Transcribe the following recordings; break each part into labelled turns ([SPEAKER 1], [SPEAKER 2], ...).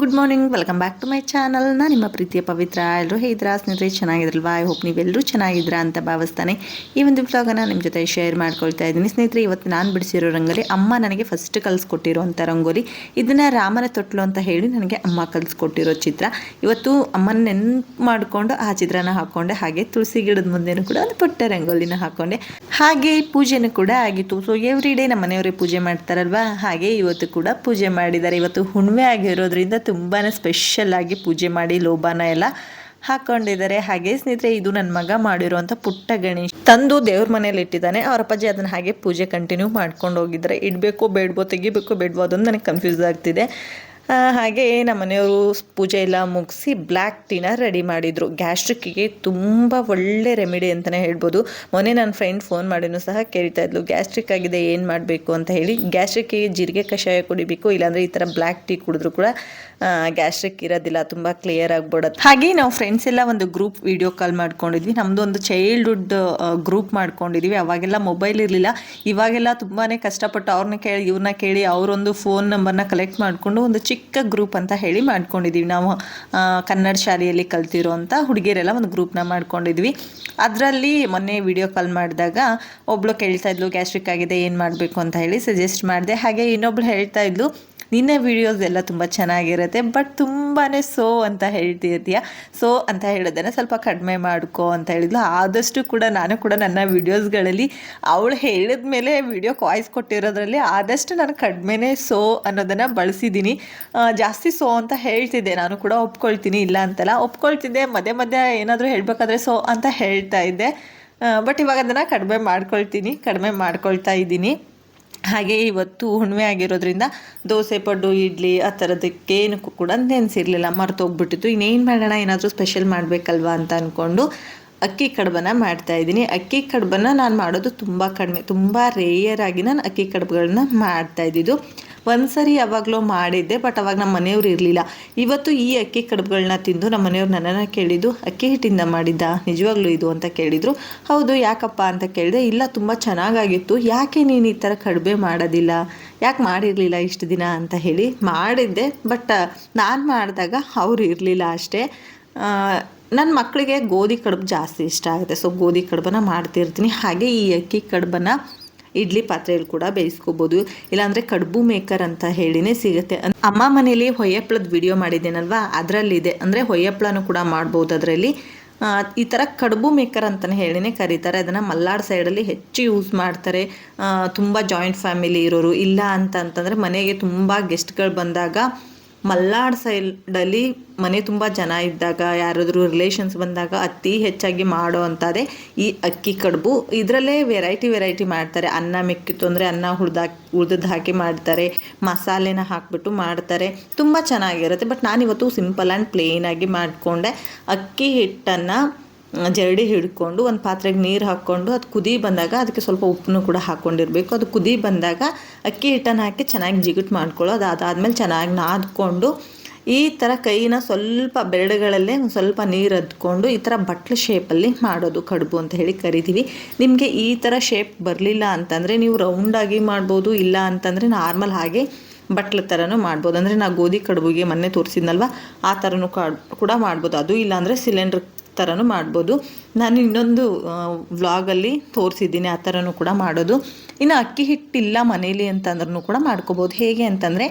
[SPEAKER 1] Good morning, welcome back to my channel. ನಾನು ನಿಮ್ಮ ಪ್ರೀತಿಯ ಪವಿತ್ರ. ಎಲ್ಲರೂ ಹೇಗಿದ್ರಾ ಸ್ನೇಹಿತರೆ ಚೆನ್ನಾಗಿದ್ರಲ್ವಾ ಐ ಹೋಪ್ ನೀವೆಲ್ಲರೂ ಚೆನ್ನಾಗಿದ್ದೀರಾ ಅಂತ ಭಾವಿಸ್ತಾನೆ ಈ ಒಂದು ವ್ಲಾಗನ್ನು ನಿಮ್ಮ ಜೊತೆ ಶೇರ್ ಮಾಡ್ಕೊಳ್ತಾ ಇದ್ದೀನಿ. ಸ್ನೇಹಿತರೆ, ಇವತ್ತು ನಾನು ಬಿಡಿಸಿರೋ ರಂಗೋಲಿ ಅಮ್ಮ ನನಗೆ ಫಸ್ಟ್ ಕಲಿಸ್ಕೊಟ್ಟಿರೋಂಥ ರಂಗೋಲಿ. ಇದನ್ನು ರಾಮನ ತೊಟ್ಲು ಅಂತ ಹೇಳಿ ನನಗೆ ಅಮ್ಮ ಕಲಿಸ್ಕೊಟ್ಟಿರೋ ಚಿತ್ರ. ಇವತ್ತು ಅಮ್ಮನ ನೆನ್ಪು ಮಾಡಿಕೊಂಡು ಆ ಚಿತ್ರನ ಹಾಕ್ಕೊಂಡೆ ಹಾಗೆ ತುಳಸಿ ಗಿಡದ ಮುಂದೆನೂ ಕೂಡ ಒಂದು ಪುಟ್ಟ ರಂಗೋಲಿನ ಹಾಕ್ಕೊಂಡೆ ಹಾಗೆ ಪೂಜೆನೂ ಕೂಡ ಆಗಿತ್ತು. ಸೊ ಎವ್ರಿ ಡೇ ನಮ್ಮ ಮನೆಯವರೇ ಪೂಜೆ ಮಾಡ್ತಾರಲ್ವಾ? ಹಾಗೆ ಇವತ್ತು ಕೂಡ ಪೂಜೆ ಮಾಡಿದ್ದಾರೆ. ಇವತ್ತು ಹುಣ್ಣಿಮೆ ಆಗಿರೋದ್ರಿಂದ ತುಂಬಾ ಸ್ಪೆಷಲ್ ಆಗಿ ಪೂಜೆ ಮಾಡಿ ಲೋಬಾನ ಎಲ್ಲ ಹಾಕೊಂಡಿದ್ದಾರೆ. ಹಾಗೆ ಸ್ನೇಹಿತರೆ, ಇದು ನನ್ನ ಮಗ ಮಾಡಿರುವಂಥ ಪುಟ್ಟ ಗಣೇಶ್. ತಂದು ದೇವ್ರ ಮನೇಲಿ ಇಟ್ಟಿದ್ದಾನೆ. ಅವ್ರ ಅಪ್ಪಾಜಿ ಅದನ್ನ ಹಾಗೆ ಪೂಜೆ ಕಂಟಿನ್ಯೂ ಮಾಡ್ಕೊಂಡು ಹೋಗಿದ್ದಾರೆ. ಇಡಬೇಕು ಬೇಡ್ಬೋ ತೆಗಿಬೇಕು ಬೇಡ್ಬೋ ಅದೊಂದು ನನಗೆ ಕನ್ಫ್ಯೂಸ್ ಆಗ್ತಿದೆ. ಹಾಗೆ ನಮ್ಮ ಮನೆಯವರು ಪೂಜೆ ಎಲ್ಲ ಮುಗಿಸಿ ಬ್ಲ್ಯಾಕ್ ಟೀನ ರೆಡಿ ಮಾಡಿದರು. ಗ್ಯಾಸ್ಟ್ರಿಕ್ಕಿಗೆ ತುಂಬ ಒಳ್ಳೆ ರೆಮಿಡಿ ಅಂತಲೇ ಹೇಳ್ಬೋದು. ಮೊನ್ನೆ ನನ್ನ ಫ್ರೆಂಡ್ ಫೋನ್ ಮಾಡಿನೂ ಸಹ, ಕೇಳ್ತಾ ಇದ್ಲು ಗ್ಯಾಸ್ಟ್ರಿಕ್ ಆಗಿದೆ, ಏನು ಮಾಡಬೇಕು? ಅಂತ ಹೇಳಿ. ಗ್ಯಾಸ್ಟ್ರಿಕ್ಕಿಗೆ ಜೀರಿಗೆ ಕಷಾಯ ಕುಡಿಬೇಕು, ಇಲ್ಲಾಂದರೆ ಈ ಥರ ಬ್ಲ್ಯಾಕ್ ಟೀ ಕುಡಿದ್ರು ಕೂಡ ಗ್ಯಾಸ್ಟ್ರಿಕ್ ಇರೋದಿಲ್ಲ, ತುಂಬ ಕ್ಲಿಯರ್ ಆಗಿಬಿಡುತ್ತೆ. ಹಾಗೆ ನಾವು ಫ್ರೆಂಡ್ಸ್ ಎಲ್ಲ ಒಂದು ಗ್ರೂಪ್ ವಿಡಿಯೋ ಕಾಲ್ ಮಾಡ್ಕೊಂಡಿದ್ವಿ. ನಮ್ಮದು ಒಂದು ಚೈಲ್ಡ್ಹುಡ್ ಗ್ರೂಪ್ ಮಾಡ್ಕೊಂಡಿದ್ವಿ. ಅವಾಗೆಲ್ಲ ಮೊಬೈಲ್ ಇರಲಿಲ್ಲ. ಇವಾಗೆಲ್ಲ ತುಂಬಾ ಕಷ್ಟಪಟ್ಟು ಅವ್ರನ್ನ ಕೇಳಿ ಇವ್ರನ್ನ ಕೇಳಿ ಅವರೊಂದು ಫೋನ್ ನಂಬರ್ನ ಕಲೆಕ್ಟ್ ಮಾಡಿಕೊಂಡು ಒಂದು ಚಿಕ್ಕ ಗ್ರೂಪ್ ಅಂತ ಹೇಳಿ ಮಾಡ್ಕೊಂಡಿದ್ವಿ ನಾವು ಕನ್ನಡ ಶಾಲೆಯಲ್ಲಿ ಕಲ್ತಿರೋ ಅಂತ ಹುಡುಗಿಯರೆಲ್ಲ ಒಂದು ಗ್ರೂಪ್ನ ಮಾಡ್ಕೊಂಡಿದ್ವಿ. ಅದರಲ್ಲಿ ಮೊನ್ನೆ ವಿಡಿಯೋ ಕಾಲ್ ಮಾಡಿದಾಗ ಒಬ್ಳು ಕೇಳ್ತಾ ಇದ್ಲು ಗ್ಯಾಸ್ಟ್ರಿಕ್ ಆಗಿದೆ, ಏನು ಮಾಡಬೇಕು? ಅಂತ ಹೇಳಿ ಸಜೆಸ್ಟ್ ಮಾಡಿದೆ. ಹಾಗೆ ಇನ್ನೊಬ್ಳು ಹೇಳ್ತಾ ಇದ್ಲು ನಿನ್ನೆ ವಿಡಿಯೋಸ್ ಎಲ್ಲ ತುಂಬ ಚೆನ್ನಾಗಿರುತ್ತೆ ಬಟ್ ತುಂಬಾ ಸೋ ಅಂತ ಹೇಳ್ತಿರ್ತೀಯ ಸೋ ಅಂತ ಹೇಳೋದನ್ನು ಸ್ವಲ್ಪ ಕಡಿಮೆ ಮಾಡ್ಕೋ ಅಂತ ಹೇಳಿದ್ಲು. ಆದಷ್ಟು ಕೂಡ ನಾನು ಕೂಡ ನನ್ನ ವೀಡಿಯೋಸ್ಗಳಲ್ಲಿ ಅವಳು ಹೇಳಿದ ಮೇಲೆ ವಿಡಿಯೋ ವಾಯ್ಸ್ ಕೊಟ್ಟಿರೋದ್ರಲ್ಲಿ ಆದಷ್ಟು ನಾನು ಕಡಿಮೆನೇ ಸೋ ಅನ್ನೋದನ್ನು ಬಳಸಿದ್ದೀನಿ ಜಾಸ್ತಿ ಸೋ ಅಂತ ಹೇಳ್ತಿದ್ದೆ. ನಾನು ಕೂಡ ಒಪ್ಕೊಳ್ತೀನಿ, ಇಲ್ಲ ಅಂತಲ್ಲ. ಒಪ್ಕೊಳ್ತಿದ್ದೆ, ಮಧ್ಯೆ ಮಧ್ಯೆ ಏನಾದರೂ ಹೇಳಬೇಕಾದ್ರೆ ಸೋ ಅಂತ ಹೇಳ್ತಾ ಇದ್ದೆ. ಬಟ್ ಇವಾಗ ಅದನ್ನು ಕಡಿಮೆ ಮಾಡ್ಕೊಳ್ತೀನಿ, ಕಡಿಮೆ ಮಾಡ್ಕೊಳ್ತಾ ಇದ್ದೀನಿ. ಹಾಗೆ ಇವತ್ತು ಹುಣ್ಣಿಮೆ ಆಗಿರೋದ್ರಿಂದ ದೋಸೆ, ಪಡ್ಡು, ಇಡ್ಲಿ ಆ ಥರದಕ್ಕೇನಕ್ಕೂ ಕೂಡ ನೆನೆಸಿರಲಿಲ್ಲ, ಮರ್ತೋಗ್ಬಿಟ್ಟಿತ್ತು. ಇನ್ನೇನು ಮಾಡೋಣ, ಏನಾದರೂ ಸ್ಪೆಷಲ್ ಮಾಡಬೇಕಲ್ವಾ ಅಂತ ಅಂದ್ಕೊಂಡು ಅಕ್ಕಿ ಕಡುಬನ್ನ ಮಾಡ್ತಾ ಇದ್ದೀನಿ. ಅಕ್ಕಿ ಕಡುಬನ್ನ ನಾನು ಮಾಡೋದು ತುಂಬ ಕಡಿಮೆ, ತುಂಬ ರೇಯರ್ ಆಗಿ ನಾನು ಅಕ್ಕಿ ಕಡುಬುಗಳನ್ನ ಮಾಡ್ತಾ ಇದ್ದಿದ್ದು. ಒಂದ್ಸರಿ ಯಾವಾಗಲೂ ಮಾಡಿದ್ದೆ ಬಟ್ ಅವಾಗ ನಮ್ಮ ಮನೆಯವ್ರು ಇರಲಿಲ್ಲ. ಇವತ್ತು ಈ ಅಕ್ಕಿ ಕಡುಬುಗಳನ್ನ ತಿಂದು ನಮ್ಮ ಮನೆಯವ್ರು ನನ್ನನ್ನು ಕೇಳಿದ್ದು, ಅಕ್ಕಿ ಹಿಟ್ಟಿಂದ ಮಾಡಿದ್ದ? ನಿಜವಾಗ್ಲೂ ಇದು? ಅಂತ ಕೇಳಿದರು. ಹೌದು, ಯಾಕಪ್ಪ? ಅಂತ ಕೇಳಿದೆ, ಇಲ್ಲ, ತುಂಬ ಚೆನ್ನಾಗಾಗಿತ್ತು. ಯಾಕೆ ನೀನು ಈ ಥರ ಕಡಿಮೆ ಮಾಡೋದಿಲ್ಲ? ಯಾಕೆ ಮಾಡಿರಲಿಲ್ಲ ಇಷ್ಟು ದಿನ? ಅಂತ ಹೇಳಿ ಮಾಡಿದ್ದೆ ಬಟ್ ನಾನು ಮಾಡಿದಾಗ ಅವರು ಇರಲಿಲ್ಲ ಅಷ್ಟೇ. ನನ್ನ ಮಕ್ಕಳಿಗೆ ಗೋಧಿ ಕಡುಬು ಜಾಸ್ತಿ ಇಷ್ಟ ಆಗುತ್ತೆ. ಸೊ ಗೋಧಿ ಕಡುಬನ್ನ ಮಾಡ್ತಿರ್ತೀನಿ. ಹಾಗೆ ಈ ಅಕ್ಕಿ ಕಡುಬನ್ನ ಇಡ್ಲಿ ಪಾತ್ರೆಯಲ್ಲಿ ಕೂಡ ಬೇಯಿಸ್ಕೋಬೋದು. ಇಲ್ಲಾಂದರೆ ಕಡುಬು ಮೇಕರ್ ಅಂತ ಹೇಳಿನೇ ಸಿಗುತ್ತೆ. ಅಮ್ಮ ಮನೇಲಿ ಹೊಯ್ಯಪ್ಪಳದ ವಿಡಿಯೋ ಮಾಡಿದ್ದೇನಲ್ವಾ? ಅದರಲ್ಲಿದೆ. ಅಂದರೆ ಹೊಯ್ಯಪ್ಪಳನೂ ಕೂಡ ಮಾಡ್ಬೋದು ಅದರಲ್ಲಿ. ಈ ಥರ ಕಡುಬು ಮೇಕರ್ ಅಂತಲೇ ಹೇಳಿನೇ ಕರೀತಾರೆ. ಅದನ್ನು ಮಲ್ನಾಡ್ ಸೈಡಲ್ಲಿ ಹೆಚ್ಚು ಯೂಸ್ ಮಾಡ್ತಾರೆ. ತುಂಬ ಜಾಯಿಂಟ್ ಫ್ಯಾಮಿಲಿ ಇರೋರು. ಇಲ್ಲ ಅಂತ ಅಂತಂದರೆ ಮನೆಗೆ ತುಂಬ ಗೆಸ್ಟ್ಗಳು ಬಂದಾಗ ಮಲ್ನಾಡ್ ಸೈಡಲ್ಲಿ ಮನೆ ತುಂಬ ಜನ ಇದ್ದಾಗ, ಯಾರಾದರೂ ರಿಲೇಷನ್ಸ್ ಬಂದಾಗ ಅತಿ ಹೆಚ್ಚಾಗಿ ಮಾಡೋ ಅಂಥದ್ದೇ ಈ ಅಕ್ಕಿ ಕಡುಬು. ಇದರಲ್ಲೇ ವೆರೈಟಿ ವೆರೈಟಿ ಮಾಡ್ತಾರೆ. ಅನ್ನ ಮೆಕ್ಕಿತ್ತು ಅಂದರೆ ಅನ್ನ ಹುಡ್ದಾಕಿ ಉಳ್ದದ್ದು ಹಾಕಿ ಮಾಡ್ತಾರೆ. ಮಸಾಲೆನ ಹಾಕಿಬಿಟ್ಟು ಮಾಡ್ತಾರೆ. ತುಂಬ ಚೆನ್ನಾಗಿರುತ್ತೆ. ಬಟ್ ನಾನಿವತ್ತು ಸಿಂಪಲ್ ಆ್ಯಂಡ್ ಪ್ಲೇನಾಗಿ ಮಾಡಿಕೊಂಡೆ. ಅಕ್ಕಿ ಹಿಟ್ಟನ್ನು ಜರಡಿ ಹಿಡ್ಕೊಂಡು ಒಂದು ಪಾತ್ರೆಗೆ ನೀರು ಹಾಕ್ಕೊಂಡು ಅದು ಕುದಿ ಬಂದಾಗ ಅದಕ್ಕೆ ಸ್ವಲ್ಪ ಉಪ್ಪನ್ನು ಕೂಡ ಹಾಕ್ಕೊಂಡಿರಬೇಕು ಅದು ಕುದಿ ಬಂದಾಗ ಅಕ್ಕಿ ಹಿಟ್ಟನ್ನು ಹಾಕಿ ಚೆನ್ನಾಗಿ ಜಿಗುಟ್ ಮಾಡ್ಕೊಳ್ಳೋ ಅದು ಅದಾದಮೇಲೆ ಚೆನ್ನಾಗಿ ನಾದ್ಕೊಂಡು ಈ ಥರ ಕೈನ ಸ್ವಲ್ಪ ಬೆರಳುಗಳಲ್ಲೇ ಒಂದು ಸ್ವಲ್ಪ ನೀರು ಅದ್ಕೊಂಡು ಈ ಥರ ಬಟ್ಲು ಶೇಪಲ್ಲಿ ಮಾಡೋದು ಕಡುಬು ಅಂತ ಹೇಳಿ ಕರಿತೀವಿ. ನಿಮಗೆ ಈ ಥರ ಶೇಪ್ ಬರಲಿಲ್ಲ ಅಂತಂದರೆ ನೀವು ರೌಂಡಾಗಿ ಮಾಡ್ಬೋದು, ಇಲ್ಲ ಅಂತಂದರೆ ನಾರ್ಮಲ್ ಹಾಗೆ ಬಟ್ಲ ಥರನೂ ಮಾಡ್ಬೋದು. ಅಂದರೆ ನಾ ಗೋಧಿ ಕಡುಬಿಗೆ ಮೊನ್ನೆ ತೋರಿಸಿದ್ನಲ್ವ? ಆ ಥರನೂ ಕೂಡ ಮಾಡ್ಬೋದು. ಅದು ಇಲ್ಲಾಂದರೆ ಸಿಲಿಂಡ್ರ್ ಥರನೂ ಮಾಡ್ಬೋದು. ನಾನು ಇನ್ನೊಂದು ವ್ಲಾಗಲ್ಲಿ ತೋರಿಸಿದ್ದೀನಿ, ಆ ಥರನೂ ಕೂಡ ಮಾಡೋದು. ಇನ್ನು ಅಕ್ಕಿ ಹಿಟ್ಟಿಲ್ಲ ಮನೇಲಿ ಅಂತಂದ್ರೂ ಕೂಡ ಮಾಡ್ಕೋಬೋದು. ಹೇಗೆ ಅಂತಂದರೆ,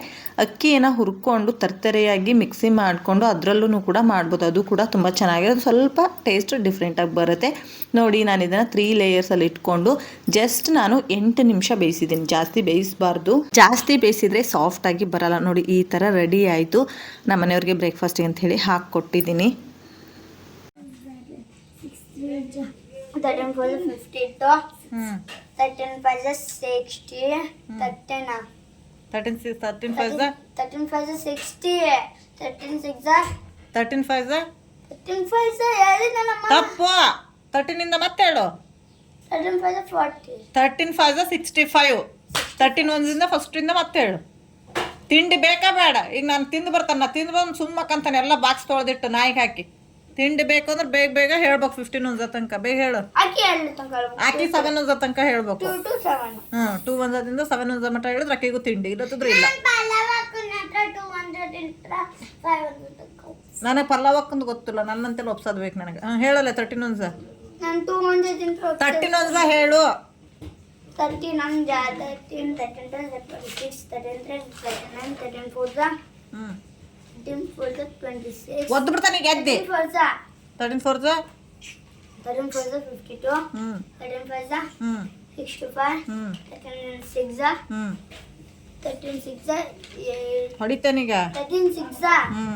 [SPEAKER 1] ಅಕ್ಕಿಯನ್ನು ಹುರ್ಕೊಂಡು ತರ್ತರೆಯಾಗಿ ಮಿಕ್ಸಿ ಮಾಡಿಕೊಂಡು ಅದರಲ್ಲೂ ಕೂಡ ಮಾಡ್ಬೋದು. ಅದು ಕೂಡ ತುಂಬ ಚೆನ್ನಾಗಿರೋದು ಸ್ವಲ್ಪ ಟೇಸ್ಟ್ ಡಿಫ್ರೆಂಟಾಗಿ ಬರುತ್ತೆ. ನೋಡಿ, ನಾನು ಇದನ್ನು ತ್ರೀ ಲೇಯರ್ಸಲ್ಲಿ ಇಟ್ಕೊಂಡು ಜಸ್ಟ್ ನಾನು ಎಂಟು ನಿಮಿಷ ಬೇಯಿಸಿದ್ದೀನಿ. ಜಾಸ್ತಿ ಬೇಯಿಸಬಾರ್ದು. ಜಾಸ್ತಿ ಬೇಯಿಸಿದರೆ ಸಾಫ್ಟಾಗಿ ಬರಲ್ಲ. ನೋಡಿ, ಈ ಥರ ರೆಡಿ ಆಯಿತು. ನಮ್ಮ ಮನೆಯವ್ರಿಗೆ ಬ್ರೇಕ್ಫಾಸ್ಟಿಗೆ ಅಂತ ಹೇಳಿ ಹಾಕ್ಕೊಟ್ಟಿದ್ದೀನಿ.
[SPEAKER 2] Thirteen for four fifty two Thirteen for sixty uh,
[SPEAKER 1] thirteen six
[SPEAKER 2] thirteen five thirteen for sixty sixty. Six
[SPEAKER 1] thirteen five
[SPEAKER 2] thirteen five ಹೇಳಿದ್ನಲ್ಲಮ್ಮ.
[SPEAKER 1] ತಪ್ಪು. ತರ್ಟೀನಿಂದ ಮತ್ತೆ ಹೇಳು.
[SPEAKER 2] for the forty.
[SPEAKER 1] Thirteen five sixty five thirteen ಒಂದಿಂದ ಫಸ್ಟಿಂದ ಮತ್ತೆ ಹೇಳು. ತಿಂಡಿ ಬೇಕಾ ಬೇಡ. ಈಗ ನಾನು ತಿಂದು ಬರ್ತಾನೆ. ನಾ ತಿಂದು ಬಂದು ಸುಮ್ಮಕ್ಕಂತಾನೆ ಎಲ್ಲ ಬಾಕ್ಸ್ ತೊಳೆದಿಟ್ಟು ನಾಯಿಗೆ ಹಾಕಿ. ತಿಂಡಿ ಬೇಕು ಅಂದ್ರೆ ಬೇಗ ಬೇಗ ಹೇಳ್ಬೇಕು. ಫಿಫ್ಟೀನ್ ಒಂದ ತನಕ ಬೇಗ ಹೇಳು.
[SPEAKER 2] ತನಕ
[SPEAKER 1] ಆಕಿ ಸೆವೆನ್ ಒಂದ ತನಕ ಹೇಳ್ಬೇಕು.
[SPEAKER 2] Two to seven.
[SPEAKER 1] ಹ್ಞೂ ಟೂ ಒಂದದಿಂದ ಸೆವೆನ್ ಒಂದ ಮಟ್ಟ ಹೇಳಿದ್ರೆ ಆಕೆಗೂ ತಿಂಡಿ ಇಲ್ಲದಿದ್ರೆ ಇಲ್ಲ.
[SPEAKER 3] ನನಗೆ ಪಲ್ಲವಕ್ಕಂದು ಗೊತ್ತಿಲ್ಲ. ನನ್ನಂತೆಲ್ಲ ಒಪ್ಸೋದು ಬೇಕು ನನಗೆ. ಹಾಂ ಹೇಳಲ್ಲ ತರ್ಟಿನ್ ಒಂದ್
[SPEAKER 2] ನಾನು ಟೂ ಹಂಡ್ರೆಡ್ ಇಂಟ್ರ
[SPEAKER 3] ತರ್ಟಿನ್ ಒಂದ್ ಹೇಳು.
[SPEAKER 2] Thirteen thirteen six thirteen thirteen four
[SPEAKER 3] ಹ್ಞೂ
[SPEAKER 2] ಫೋರ್ ಜಾ ಟ್ವೆಂಟಿ ಸಿಕ್ಸ್
[SPEAKER 3] ಒದ್ದು ಬಿಡ್ತಾನೆ ಗೆದ್ದಿ
[SPEAKER 2] ತರ್ಟೀನ್ ಫೋರ್ ಜಾ
[SPEAKER 3] ತರ್ಟಿನ್ ಫೋರ್ ಜಾ
[SPEAKER 2] ತರ್ಟೀನ್ ಫೋರ್ ಜಾ ಫಿಫ್ಟಿ ಟು
[SPEAKER 3] ಹ್ಞೂ
[SPEAKER 2] ತರ್ಟೀನ್ ಫೈವ್ ಜಾ
[SPEAKER 3] ಹ್ಞೂ
[SPEAKER 2] ಸಿಕ್ಸ್ಟಿ ಫೈವ್
[SPEAKER 3] ಹ್ಞೂ
[SPEAKER 2] ಜಾ
[SPEAKER 3] ಹ್ಞೂ
[SPEAKER 2] ತರ್ಟೀನ್ ಸಿಕ್ಸ್ ಜಾ
[SPEAKER 3] ಹೊಡಿತೇನೀಗ
[SPEAKER 2] ತರ್ಟಿನ್ ಸಿಕ್ಸ್
[SPEAKER 3] ಹ್ಞೂ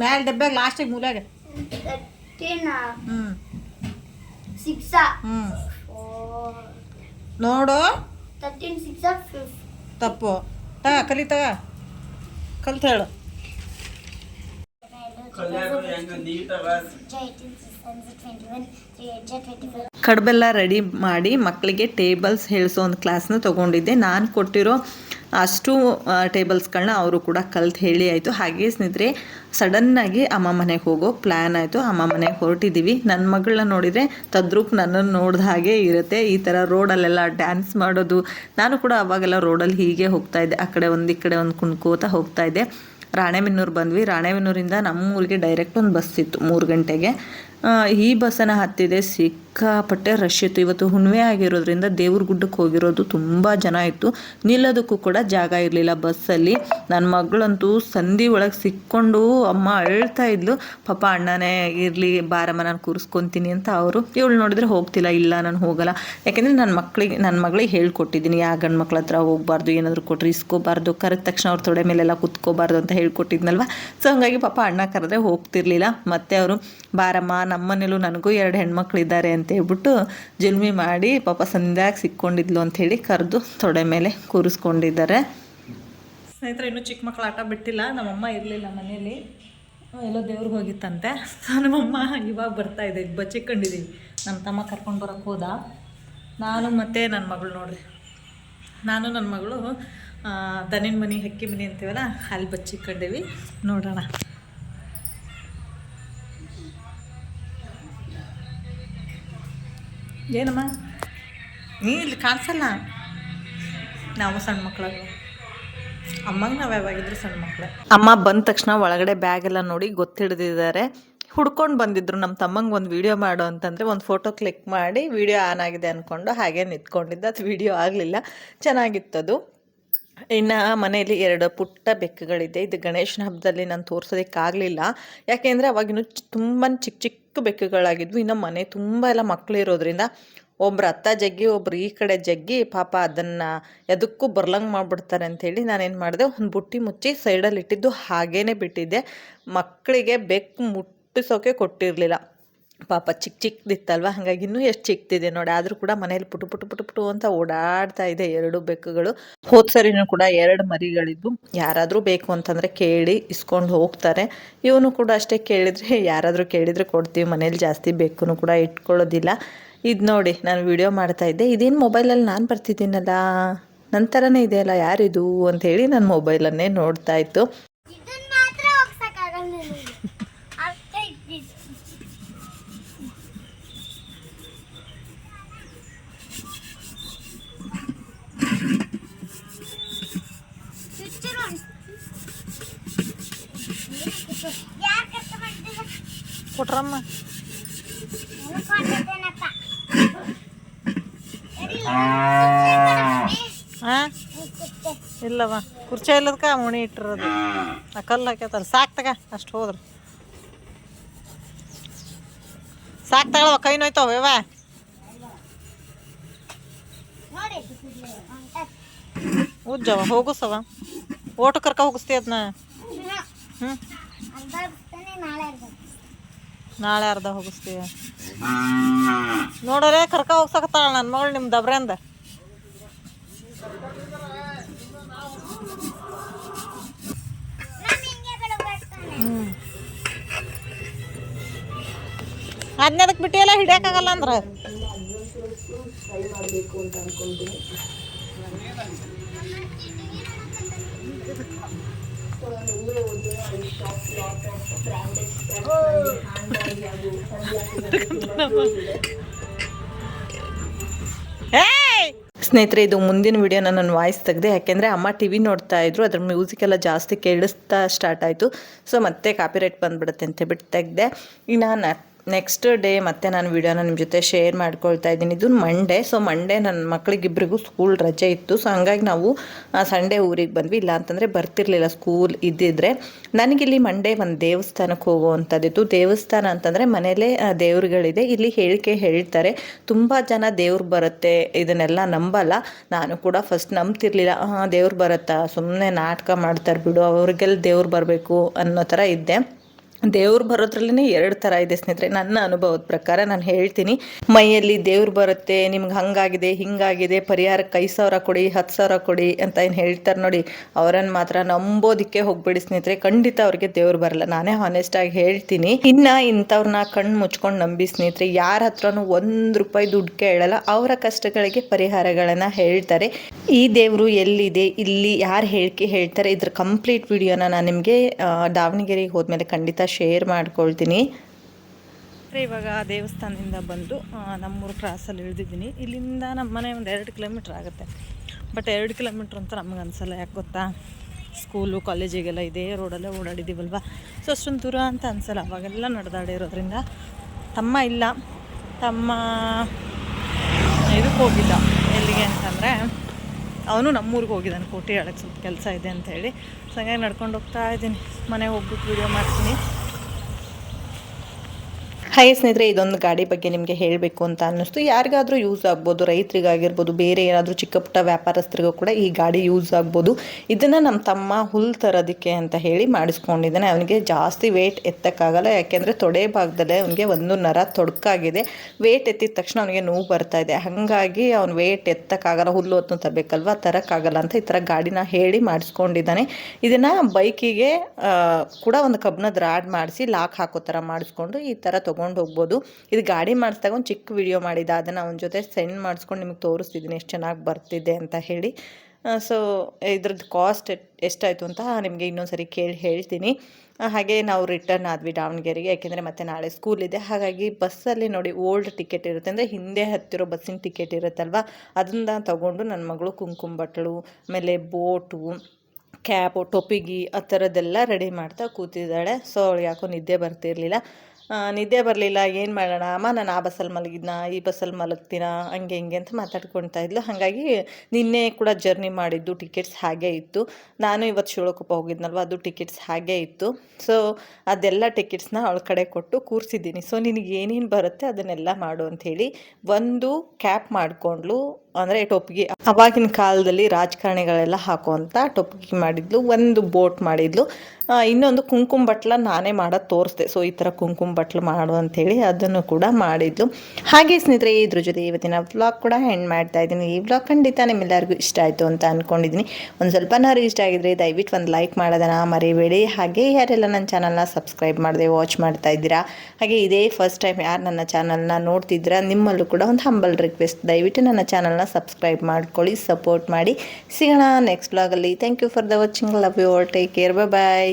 [SPEAKER 3] ಮ್ಯಾಲೆ ಡಬ್ಬ್ಯಾಗ ಲಾಸ್ಟಿಗೆ ಮೂಲ್ಯಾಗ
[SPEAKER 2] ತರ್ಟೀನ್
[SPEAKER 3] ಹ್ಞೂ
[SPEAKER 2] ಸಿಕ್ಸ್
[SPEAKER 3] ಹ್ಞೂ ನೋಡು.
[SPEAKER 2] ತರ್ಟೀನ್ ಸಿಕ್ಸ್
[SPEAKER 3] ತಪ್ಪು. ತಗ ಕಲಿ ತಗ. ಕಲ್ತು ಹೇಳು
[SPEAKER 1] ಕಡುಬೆಲ್ಲ ರೆಡಿ ಮಾಡಿ ಮಕ್ಕಳಿಗೆ ಟೇಬಲ್ಸ್ ಹೇಳಿಸೋ ಒಂದು ಕ್ಲಾಸ್ನ ತೊಗೊಂಡಿದ್ದೆ. ನಾನು ಕೊಟ್ಟಿರೋ ಅಷ್ಟು ಟೇಬಲ್ಸ್ಗಳನ್ನ ಅವರು ಕೂಡ ಕಲ್ತು ಹೇಳಿ ಆಯಿತು. ಹಾಗೆ ಸ್ನೇಹಿತರೆ ಸಡನ್ನಾಗಿ ಅಮ್ಮ ಮನೆಗೆ ಹೋಗೋ ಪ್ಲ್ಯಾನ್ ಆಯಿತು. ಅಮ್ಮ ಮನೆಗೆ ಹೊರಟಿದ್ದೀವಿ ನನ್ನ ಮಗಳನ್ನ ನೋಡಿದರೆ ತದ್ರೂಪ್ ನನ್ನನ್ನು ನೋಡಿದ ಹಾಗೆ ಇರುತ್ತೆ. ಈ ಥರ ರೋಡಲ್ಲೆಲ್ಲ ಡ್ಯಾನ್ಸ್ ಮಾಡೋದು. ನಾನು ಕೂಡ ಅವಾಗೆಲ್ಲ ರೋಡಲ್ಲಿ ಹೀಗೆ ಹೋಗ್ತಾಯಿದ್ದೆ ಆ ಕಡೆ ಒಂದು, ಈ ಕಡೆ ಒಂದು ಕುಣ್ಕೋತಾ ಹೋಗ್ತಾ ಇದ್ದೆ. ರಾಣೆಬೆನ್ನೂರು ಬಂದ್ವಿ. ರಾಣೆಬೆನ್ನೂರಿಂದ ನಮ್ಮ ಊರಿಗೆ ಡೈರೆಕ್ಟ್ ಒಂದು ಬಸ್ ಇತ್ತು ಮೂರು ಗಂಟೆಗೆ. ಈ ಬಸ್ಸನ್ನು ಹತ್ತಿದೆ ಸಿಕ್ಕಾಪಟ್ಟೆ ರಶ್ ಇತ್ತು. ಇವತ್ತು ಹುಣ್ಣಿಮೆ ಆಗಿರೋದ್ರಿಂದ ದೇವ್ರ ಗುಡ್ಡಕ್ಕೆ ಹೋಗಿರೋದು ತುಂಬ ಜನ ಇತ್ತು. ನಿಲ್ಲೋದಕ್ಕೂ ಕೂಡ ಜಾಗ ಇರಲಿಲ್ಲ ಬಸ್ಸಲ್ಲಿ ನನ್ನ ಮಗಳಂತೂ ಸಂಧಿ ಒಳಗೆ ಸಿಕ್ಕೊಂಡು ಅಮ್ಮ ಅಳ್ತಾ ಇದ್ಲು. ಪಾಪ ಅಣ್ಣನೇ ಇರಲಿ, ಬಾರಮ್ಮ, ನಾನು ಕೂರಿಸ್ಕೊತೀನಿ ಅಂತ ಅವರು ಇವಳು ನೋಡಿದ್ರೆ ಹೋಗ್ತಿಲ್ಲ, ಇಲ್ಲ, ನಾನು ಹೋಗಲ್ಲ. ಯಾಕೆಂದರೆ ನನ್ನ ಮಕ್ಕಳಿಗೆ ನನ್ನ ಮಗಳಿಗೆ ಹೇಳ್ಕೊಟ್ಟಿದ್ದೀನಿ, ಯಾ ಗಂಡು ಮಕ್ಳ ಹತ್ರ ಹೋಗ್ಬಾರ್ದು, ಏನಾದರೂ ಕೊಟ್ಟರೆ ಇಸ್ಕೋಬಾರ್ದು, ಕರೆದ ತಕ್ಷಣ ಅವ್ರ ತೊಡೆ ಮೇಲೆಲ್ಲ ಕುತ್ಕೋಬಾರ್ದು ಅಂತ ಹೇಳ್ಕೊಟ್ಟಿದ್ನಲ್ವ? ಸೊ ಹಂಗಾಗಿ ಪಾಪ ಅಣ್ಣ ಕರೆದ್ರೆ ಹೋಗ್ತಿರ್ಲಿಲ್ಲ. ಮತ್ತೆ ಅವರು, ಬಾರಮ್ಮ, ನಮ್ಮನೇಲೂ ನನಗೂ ಎರಡು ಹೆಣ್ಮಕ್ಳಿದ್ದಾರೆ ಅಂತ ಹೇಳ್ಬಿಟ್ಟು ಜುಲ್ಮಿ ಮಾಡಿ ಪಾಪ ಸಂಧ್ಯಾಗ ಸಿಕ್ಕೊಂಡಿದ್ಲು ಅಂಥೇಳಿ ಕರೆದು ತೊಡೆ ಮೇಲೆ ಕೂರಿಸ್ಕೊಂಡಿದ್ದಾರೆ.
[SPEAKER 3] ಸ್ನೇಹಿತರೆ, ಇನ್ನೂ ಚಿಕ್ಕ ಮಕ್ಕಳು ಆಟ ಬಿಟ್ಟಿಲ್ಲ. ನಮ್ಮಮ್ಮ ಇರಲಿಲ್ಲ ಮನೇಲಿ ಎಲ್ಲೋ ದೇವ್ರಿಗೆ ಹೋಗಿತ್ತಂತೆ. ನಮ್ಮಮ್ಮ ಇವಾಗ ಬರ್ತಾ ಇದೆ. ಬಚ್ಚಿಕೊಂಡಿದ್ದೀವಿ ನಮ್ಮ ತಮ್ಮ ಕರ್ಕೊಂಡು ಬರೋಕ್ಕೆ ಹೋದ. ನಾನು ಮತ್ತು ನನ್ನ ಮಗಳು ನೋಡ್ರಿ. ನಾನು ನನ್ನ ಮಗಳು ದನಿನ ಮನೆ, ಹಕ್ಕಿ ಮನೆ ಅಂತೀವಲ್ಲ ಅಲ್ಲಿ ಬಚ್ಚಿಕೊಂಡೀವಿ ನೋಡೋಣ. ಏನಮ್ಮ? ನೀ ಇಲ್ಲಿ ಕಾಣಿಸಲ್ಲ. ನಾವು ಸಣ್ಣ ಮಕ್ಕಳಾಗ ಅಮ್ಮಂಗೆ ನಾವು ಯಾವಾಗಿದ್ರು ಸಣ್ಣ ಮಕ್ಕಳು
[SPEAKER 1] ಅಮ್ಮ ಬಂದ ತಕ್ಷಣ ಒಳಗಡೆ ಬ್ಯಾಗ್ ಎಲ್ಲ ನೋಡಿ ಗೊತ್ತಿಡ್ದಿದ್ದಾರೆ. ಹುಡ್ಕೊಂಡು ಬಂದಿದ್ರು ನಮ್ಮ ತಮ್ಮಂಗೆ ಒಂದು ವಿಡಿಯೋ ಮಾಡು ಅಂತಂದರೆ ಒಂದು ಫೋಟೋ ಕ್ಲಿಕ್ ಮಾಡಿ ವಿಡಿಯೋ ಆನ್ ಆಗಿದೆ ಅಂದ್ಕೊಂಡು ಹಾಗೆ ನಿಂತ್ಕೊಂಡಿದ್ದ. ಅದು ವಿಡಿಯೋ ಆಗಲಿಲ್ಲ. ಚೆನ್ನಾಗಿತ್ತದು. ಇನ್ನು ಮನೆಯಲ್ಲಿ ಎರಡು ಪುಟ್ಟ ಬೆಕ್ಕುಗಳಿದೆ. ಇದು ಗಣೇಶನ ಹಬ್ಬದಲ್ಲಿ ನಾನು ತೋರಿಸೋದಕ್ಕಾಗಲಿಲ್ಲ. ಯಾಕೆಂದರೆ ಅವಾಗಿನ್ನೂ ತುಂಬ ಚಿಕ್ಕ ಚಿಕ್ಕ ಬೆಕ್ಕುಗಳಾಗಿದ್ವು. ಇನ್ನು ಮನೆ ತುಂಬ ಎಲ್ಲ ಮಕ್ಕಳು ಇರೋದ್ರಿಂದ ಒಬ್ರು ಅತ್ತ ಜಗ್ಗಿ ಒಬ್ಬರು ಈ ಕಡೆ ಜಗ್ಗಿ, ಪಾಪ ಅದನ್ನು ಎದಕ್ಕೂ ಬರ್ಲಂಗೆ ಮಾಡಿಬಿಡ್ತಾರೆ ಅಂಥೇಳಿ ನಾನೇನು ಮಾಡಿದೆ, ಒಂದು ಬುಟ್ಟಿ ಮುಚ್ಚಿ ಸೈಡಲ್ಲಿ ಇಟ್ಟಿದ್ದು ಹಾಗೇ ಬಿಟ್ಟಿದ್ದೆ. ಮಕ್ಕಳಿಗೆ ಬೆಕ್ಕು ಮುಟ್ಟಿಸೋಕೆ ಕೊಟ್ಟಿರಲಿಲ್ಲ. ಪಾಪ ಚಿಕ್ಕ ಚಿಕ್ಕದಿತ್ತಲ್ವ ಹಾಗಾಗಿ ಇನ್ನೂ ಎಷ್ಟು ಚಿಕ್ಕದಿದೆ ನೋಡಿ. ಆದರೂ ಕೂಡ ಮನೇಲಿ ಪುಟು ಪುಟು ಪುಟು ಪುಟು ಅಂತ ಓಡಾಡ್ತಾ ಇದೆ ಎರಡು ಬೆಕ್ಕುಗಳು. ಹೋದ ಸರಿನೂ ಕೂಡ ಎರಡು ಮರಿಗಳಿದ್ದು ಯಾರಾದರೂ ಬೇಕು ಅಂತಂದರೆ ಕೇಳಿ ಇಸ್ಕೊಂಡು ಹೋಗ್ತಾರೆ. ಇವನು ಕೂಡ ಅಷ್ಟೇ ಕೇಳಿದರೆ ಯಾರಾದರೂ ಕೇಳಿದರೆ ಕೊಡ್ತೀವಿ. ಮನೇಲಿ ಜಾಸ್ತಿ ಬೆಕ್ಕೂ ಕೂಡ ಇಟ್ಕೊಳ್ಳೋದಿಲ್ಲ. ಇದು ನೋಡಿ, ನಾನು ವಿಡಿಯೋ ಮಾಡ್ತಾ ಇದ್ದೆ. ಇದೇನು ಮೊಬೈಲಲ್ಲಿ ನಾನು ಬರ್ತಿದ್ದೀನಲ್ಲ? ನನ್ನ ಥರನೇ ಇದೆಯಲ್ಲ ಯಾರಿದು? ಅಂಥೇಳಿ ನನ್ನ ಮೊಬೈಲನ್ನೇ ನೋಡ್ತಾ ಇತ್ತು.
[SPEAKER 3] ಕೊಟ್ರಮ್ಮ
[SPEAKER 2] ಅನ್ಕೊಂಡಿದ್ದೇನಪ್ಪ
[SPEAKER 3] ಹಾಂ ಇಲ್ಲವ ಕುರ್ಚಿ ಇಲ್ಲದಕ್ಕ ಮುಣಿ ಇಟ್ಟಿರೋದು ಆ ಕಲ್ಲು ಹಾಕ್ಯತಲ್ಲ ಸಾಕು ತಗ ಅಷ್ಟು ಹೋದ್ರು ಸಾಕು ತಗೊಳವ ಕೈ ನೋಯ್ತಾವ ಯವ್ವ
[SPEAKER 2] ನೋಡಿ
[SPEAKER 3] ಉಜ್ಜವ ಹೋಗುಸವ ಓಟು ಕರ್ಕ ಹೋಗಿಸ್ತಿ ಅದನ್ನ ಹ್ಞೂ
[SPEAKER 2] ಅಂತ ನಾಳೆ
[SPEAKER 3] ಅರ್ಧ ಹೋಗಿಸ್ತೀವಿ. ನೋಡರೆ ಕರ್ಕ ಹೋಗ್ಸಕತ್ತಾಳ ನನ್ನ ಮಗಳು ನಿಮ್ಮ ದಬ್ರೆಂದ. ಹ್ಞೂ ಅದನ್ನದಕ್ಕೆ ಬಿಟ್ಟಿಯಲ್ಲ ಹಿಡಿಯೋಕ್ಕಾಗಲ್ಲ ಅಂದ್ರೆ?
[SPEAKER 1] ಸ್ನೇಹಿತರೆ ಇದು ಮುಂದಿನ ವಿಡಿಯೋನ ನಾನು ವಾಯ್ಸ್ ತೆಗೆದೆ ಯಾಕೆಂದರೆ ಅಮ್ಮ ಟಿ ವಿ ನೋಡ್ತಾ ಇದ್ರು ಅದ್ರ ಮ್ಯೂಸಿಕ್ ಎಲ್ಲ ಜಾಸ್ತಿ ಕೇಳಿಸ್ತಾ ಸ್ಟಾರ್ಟ್ ಆಯಿತು. ಸೊ ಮತ್ತೆ ಕಾಪಿರೈಟ್ ಬಂದ್ಬಿಡುತ್ತೆ ಅಂತ ಬಿಟ್ಟು ತೆಗೆದೆ. ಇನ್ನು ನೆಕ್ಸ್ಟ್ ಡೇ ಮತ್ತೆ ನಾನು ವಿಡಿಯೋನ ನಿಮ್ಮ ಜೊತೆ ಶೇರ್ ಮಾಡ್ಕೊಳ್ತಾ ಇದ್ದೀನಿ. ಇದು ಮಂಡೇ ಸೊ ಮಂಡೇ ನನ್ನ ಮಕ್ಕಳಿಗಿಬ್ಬರಿಗೂ ಸ್ಕೂಲ್ ರಜೆ ಇತ್ತು. ಸೊ ಹಂಗಾಗಿ ನಾವು ಸಂಡೇ ಊರಿಗೆ ಬಂದ್ವಿ. ಇಲ್ಲ ಅಂತಂದರೆ ಬರ್ತಿರ್ಲಿಲ್ಲ ಸ್ಕೂಲ್ ಇದ್ದಿದ್ರೆ. ನನಗಿಲ್ಲಿ ಮಂಡೇ ಒಂದು ದೇವಸ್ಥಾನಕ್ಕೆ ಹೋಗುವಂಥದ್ದಿತ್ತು ದೇವಸ್ಥಾನ ಅಂತಂದರೆ ಮನೇಲೇ ಆ, ದೇವ್ರುಗಳಿದೆ. ಇಲ್ಲಿ ಹೇಳಿಕೆ ಹೇಳ್ತಾರೆ. ತುಂಬ ಜನ ದೇವ್ರು ಬರುತ್ತೆ ಇದನ್ನೆಲ್ಲ ನಂಬಲ್ಲ. ನಾನು ಕೂಡ ಫಸ್ಟ್ ನಂಬ್ತಿರ್ಲಿಲ್ಲ. ಹಾಂ ದೇವ್ರು ಬರುತ್ತಾ? ಸುಮ್ಮನೆ ನಾಟಕ ಮಾಡ್ತಾರೆ ಬಿಡು. ಅವ್ರಿಗೆಲ್ಲ ದೇವ್ರು ಬರಬೇಕು ಅನ್ನೋ ಥರ ಇದ್ದೆ. ದೇವ್ರು ಬರೋದ್ರಲ್ಲೇ ಎರಡು ಥರ ಇದೆ ಸ್ನೇಹಿತರೆ. ನನ್ನ ಅನುಭವದ ಪ್ರಕಾರ ನಾನು ಹೇಳ್ತೀನಿ. ಮೈಯಲ್ಲಿ ದೇವ್ರು ಬರುತ್ತೆ, ನಿಮ್ಗೆ ಹಂಗಾಗಿದೆ, ಹಿಂಗಾಗಿದೆ ಪರಿಹಾರಕ್ಕೆ ಐದು ಸಾವಿರ ಕೊಡಿ ಹತ್ತು ಸಾವಿರ ಕೊಡಿ ಅಂತ ಏನು ಹೇಳ್ತಾರೆ ನೋಡಿ ಅವರನ್ನು ಮಾತ್ರ ನಂಬೋದಿಕ್ಕೆ ಹೋಗ್ಬೇಡಿ ಸ್ನೇಹಿತರೆ. ಖಂಡಿತ ಅವ್ರಿಗೆ ದೇವ್ರು ಬರಲ್ಲ. ನಾನೇ ಹಾನೆಸ್ಟಾಗಿ ಹೇಳ್ತೀನಿ. ಇನ್ನು ಇಂಥವ್ರನ್ನ ಕಣ್ಣು ಮುಚ್ಕೊಂಡು ನಂಬಿ ಸ್ನೇಹಿತರೆ, ಯಾರ ಹತ್ರನೂ ಒಂದು ರೂಪಾಯಿ ದುಡ್ಡು ಕೇಳಲ್ಲ, ಅವರ ಕಷ್ಟಗಳಿಗೆ ಪರಿಹಾರಗಳನ್ನು ಹೇಳ್ತಾರೆ. ಈ ದೇವರು ಎಲ್ಲಿದೆ, ಇಲ್ಲಿ ಯಾರು ಹೇಳಿಕೆ ಹೇಳ್ತಾರೆ, ಇದ್ರ ಕಂಪ್ಲೀಟ್ ವಿಡಿಯೋನ ನಾನು ನಿಮಗೆ ದಾವಣಗೆರೆಗೆ ಹೋದ್ಮೇಲೆ ಖಂಡಿತ ಶೇರ್ ಮಾಡ್ಕೊಳ್ತೀನಿ. ಇವಾಗ ದೇವಸ್ಥಾನದಿಂದ ಬಂದು ನಮ್ಮೂರು ಕ್ರಾಸಲ್ಲಿ ಇಳಿದಿದ್ದೀನಿ. ಇಲ್ಲಿಂದ ನಮ್ಮ ಮನೆ ಒಂದು ಎರಡು ಕಿಲೋಮೀಟ್ರ್ ಆಗುತ್ತೆ. ಬಟ್ ಎರಡು ಕಿಲೋಮೀಟ್ರ್ ಅಂತ ನಮ್ಗೆ ಅನ್ಸಲ್ಲ, ಯಾಕೆ ಗೊತ್ತಾ? ಸ್ಕೂಲು ಕಾಲೇಜಿಗೆಲ್ಲ ಇದೇ ರೋಡಲ್ಲೇ ಓಡಾಡಿದ್ದೀವಲ್ವ ಸೊ ಅಷ್ಟೊಂದು ದೂರ ಅಂತ ಅನ್ಸಲ್ಲ, ಅವಾಗೆಲ್ಲ ನಡೆದಾಡಿರೋದ್ರಿಂದ ತಮ್ಮ ಇಲ್ಲ. ತಮ್ಮ ಇದಕ್ಕೆ ಹೋಗಿದ್ದ ಎಲ್ಲಿಗೆ ಅಂತಂದರೆ, ಅವನು ನಮ್ಮೂರಿಗೆ ಹೋಗಿದ್ದಾನೆ ಕೋಟಿ ಹೇಳಕ್ಕೆ ಸ್ವಲ್ಪ ಕೆಲಸ ಇದೆ ಅಂತ ಹೇಳಿ. ಸೊ ಹಂಗಾಗಿ ನಡ್ಕೊಂಡು ಹೋಗ್ತಾ ಇದ್ದೀನಿ. ಮನೆಗೆ ಹೋಗ್ಬಿಟ್ಟು ವೀಡಿಯೋ ಮಾಡ್ತೀನಿ. ಹಾಯ್ ಸ್ನೇಹಿತರೆ, ಇದೊಂದು ಗಾಡಿ ಬಗ್ಗೆ ನಿಮಗೆ ಹೇಳಬೇಕು ಅಂತ ಅನ್ನಿಸ್ತು. ಯಾರಿಗಾದರೂ ಯೂಸ್ ಆಗ್ಬೋದು, ರೈತರಿಗಾಗಿರ್ಬೋದು, ಬೇರೆ ಏನಾದರೂ ಚಿಕ್ಕ ಪುಟ್ಟ ವ್ಯಾಪಾರಸ್ಥರಿಗೂ ಕೂಡ ಈ ಗಾಡಿ ಯೂಸ್ ಆಗ್ಬೋದು. ಇದನ್ನು ನಮ್ಮ ತಮ್ಮ ಹುಲ್ ತರೋದಕ್ಕೆ ಅಂತ ಹೇಳಿ ಮಾಡಿಸ್ಕೊಂಡಿದ್ದಾನೆ. ಅವನಿಗೆ ಜಾಸ್ತಿ ವೇಟ್ ಎತ್ತಕ್ಕಾಗಲ್ಲ. ಯಾಕೆಂದರೆ ತೊಡೆ ಭಾಗದಲ್ಲೇ ಅವನಿಗೆ ಒಂದು ನರ ತೊಡಕಾಗಿದೆ. ವೇಟ್ ಎತ್ತಿದ ತಕ್ಷಣ ಅವನಿಗೆ ನೋವು ಬರ್ತಾ ಇದೆ. ಹಾಗಾಗಿ ಅವ್ನು ವೇಟ್ ಎತ್ತಕ್ಕಾಗಲ್ಲ, ಹುಲ್ಲು ಹೊತ್ತು ತರಬೇಕಲ್ವ, ತರೋಕ್ಕಾಗಲ್ಲ ಅಂತ ಈ ಥರ ಗಾಡಿನ ಹೇಳಿ ಮಾಡಿಸ್ಕೊಂಡಿದ್ದಾನೆ. ಇದನ್ನು ಬೈಕಿಗೆ ಕೂಡ ಒಂದು ಕಬ್ಬಿಣದ ರಾಡ್ ಮಾಡಿಸಿ ಲಾಕ್ ಹಾಕೋ ಥರ ಮಾಡಿಸ್ಕೊಂಡು ಈ ಥರ ತೊಗೊಂಡು ಹೋಗ್ಬೋದು. ಇದು ಗಾಡಿ ಮಾಡಿಸಿದಾಗ ಒಂದು ಚಿಕ್ಕ ವಿಡಿಯೋ ಮಾಡಿದ. ಅದನ್ನು ಅವನ ಜೊತೆ ಸೆಂಡ್ ಮಾಡಿಸ್ಕೊಂಡು ನಿಮಗೆ ತೋರಿಸ್ತಿದ್ದೀನಿ ಎಷ್ಟು ಚೆನ್ನಾಗಿ ಬರ್ತಿದೆ ಅಂತ ಹೇಳಿ. ಸೊ ಇದ್ರದ್ದು ಕಾಸ್ಟ್ ಎಷ್ಟಾಯಿತು ಅಂತ ನಿಮಗೆ ಇನ್ನೊಂದು ಸರಿ ಕೇಳಿ ಹೇಳ್ತೀನಿ. ಹಾಗೆ ನಾವು ರಿಟರ್ನ್ ಆದ್ವಿ ದಾವಣಗೆರೆಗೆ. ಯಾಕೆಂದರೆ ಮತ್ತೆ ನಾಳೆ ಸ್ಕೂಲ್ ಇದೆ. ಹಾಗಾಗಿ ಬಸ್ಸಲ್ಲಿ ನೋಡಿ ಓಲ್ಡ್ ಟಿಕೆಟ್ ಇರುತ್ತೆ. ಅಂದರೆ ಹಿಂದೆ ಹತ್ತಿರೋ ಬಸ್ಸಿನ ಟಿಕೆಟ್ ಇರುತ್ತಲ್ವ? ಅದನ್ನ ತಗೊಂಡು ನನ್ನ ಮಗಳು ಕುಂಕುಮ ಬಟ್ಟಲು ಆಮೇಲೆ ಬೋಟು ಕ್ಯಾಪು ಟೊಪಿಗಿ ಆ ಥರದ್ದೆಲ್ಲ ರೆಡಿ ಮಾಡ್ತಾ ಕೂತಿದ್ದಾಳೆ. ಸೊ ಅವಳು ಯಾಕೋ ನಿದ್ದೆ ಬರ್ತಿರ್ಲಿಲ್ಲ. ನಿದ್ದೆ ಬರಲಿಲ್ಲ, ಏನು ಮಾಡೋಣ? ಅಮ್ಮ, ನಾನು ಆ ಬಸ್ಸಲ್ಲಿ ಮಲಗಿದ್ನ? ಈ ಬಸ್ಸಲ್ಲಿ ಮಲಗ್ತೀನ ಹಂಗೆ ಹಿಂಗೆ ಅಂತ ಮಾತಾಡ್ಕೊಳ್ತಾ ಇದ್ಲು. ಹಾಗಾಗಿ ನಿನ್ನೆ ಕೂಡ ಜರ್ನಿ ಮಾಡಿದ್ದು ಟಿಕೆಟ್ಸ್ ಹಾಗೆ ಇತ್ತು. ನಾನು ಇವತ್ತು ಶಿವಳಕೊಪ್ಪ ಹೋಗಿದ್ನಲ್ವ, ಅದು ಟಿಕೆಟ್ಸ್ ಹಾಗೆ ಇತ್ತು. ಸೊ ಅದೆಲ್ಲ ಟಿಕೆಟ್ಸ್ನ ಅವಳ ಕಡೆ ಕೊಟ್ಟು ಕೂರಿಸಿದ್ದೀನಿ. ಸೊ ನಿನಗೆ ಏನೇನು ಬರುತ್ತೆ ಅದನ್ನೆಲ್ಲ ಮಾಡು ಅಂಥೇಳಿ ಒಂದು ಕ್ಯಾಪ್ ಮಾಡಿಕೊಂಡ್ಲು. ಅಂದರೆ ಟೊಪ್ಪಿಗೆ. ಅವಾಗಿನ ಕಾಲದಲ್ಲಿ ರಾಜಕಾರಣಿಗಳೆಲ್ಲ ಹಾಕುವಂಥ ಟೊಪ್ಪಿಗೆ ಮಾಡಿದ್ಲು, ಒಂದು ಬೋಟ್ ಮಾಡಿದ್ಲು. ಇನ್ನೊಂದು ಕುಂಕುಮ ಬಟ್ಲ ನಾನೇ ಮಾಡೋದು ತೋರಿಸ್ದೆ. ಸೊ ಈ ಥರ ಕುಂಕುಮ ಬಟ್ಲು ಮಾಡು ಅಂಥೇಳಿ ಅದನ್ನು ಕೂಡ ಮಾಡಿದ್ಲು. ಹಾಗೆ ಸ್ನೇಹಿತರೆ ಇದ್ರ ಜೊತೆ ಇವತ್ತಿನ ವ್ಲಾಗ್ ಕೂಡ ಹೆಣ್ಣು ಮಾಡ್ತಾ ಇದ್ದೀನಿ. ಈ ವ್ಲಾಗ್ ಖಂಡಿತ ನಿಮ್ಮೆಲ್ಲರಿಗೂ ಇಷ್ಟ ಆಯಿತು ಅಂತ ಅಂದ್ಕೊಂಡಿದ್ದೀನಿ ಒಂದು ಸ್ವಲ್ಪನಾರು ಇಷ್ಟ ಆಗಿದ್ರೆ ದಯವಿಟ್ಟು ಒಂದು ಲೈಕ್ ಮಾಡೋದನ್ನ ಮರಿಬೇಡಿ. ಹಾಗೆ ಯಾರೆಲ್ಲ ನನ್ನ ಚಾನಲ್ನ ಸಬ್ಸ್ಕ್ರೈಬ್ ಮಾಡಿದೆ ವಾಚ್ ಮಾಡ್ತಾ ಇದ್ದೀರಾ, ಹಾಗೆ ಇದೇ ಫಸ್ಟ್ ಟೈಮ್ ಯಾರು ನನ್ನ ಚಾನಲ್ನ ನೋಡ್ತಿದ್ದೀರಾ, ನಿಮ್ಮಲ್ಲೂ ಕೂಡ ಒಂದು ಹಂಬಲ್ ರಿಕ್ವೆಸ್ಟ್ ದಯವಿಟ್ಟು ನನ್ನ ಚಾನಲ್ನ ಸಬ್ಸ್ಕ್ರೈಬ್ ಮಾಡ್ಕೊಳ್ಳಿ, ಸಪೋರ್ಟ್ ಮಾಡಿ. ಸಿಗೋಣ next ಬ್ಲಾಗಲ್ಲಿ thank you for the watching love you all take care bye